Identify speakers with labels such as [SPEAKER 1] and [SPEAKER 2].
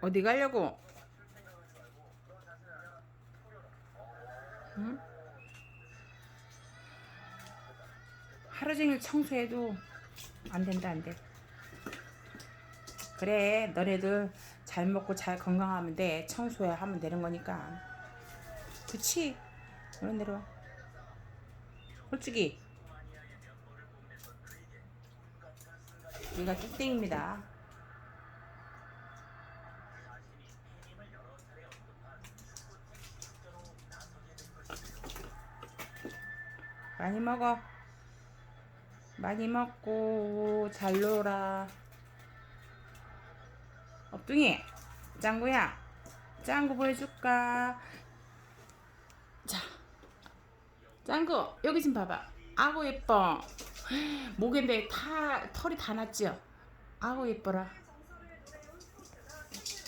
[SPEAKER 1] 어디 가려고? 응? 하루 종일 청소해도 안 된다 안 돼. 그래 너네들 잘 먹고 잘 건강하면 돼. 청소해 하면 되는 거니까. 그치? 얼른 내려와. 솔직히 여기가 뚝땡입니다. 많이 먹어. 많이 먹고 잘 놀아. 업둥이, 짱구야, 짱구 보여줄까? 자, 짱구 여기 좀 봐봐. 아고 예뻐. 목인데 다 털이 다 났지요. 아고 예뻐라.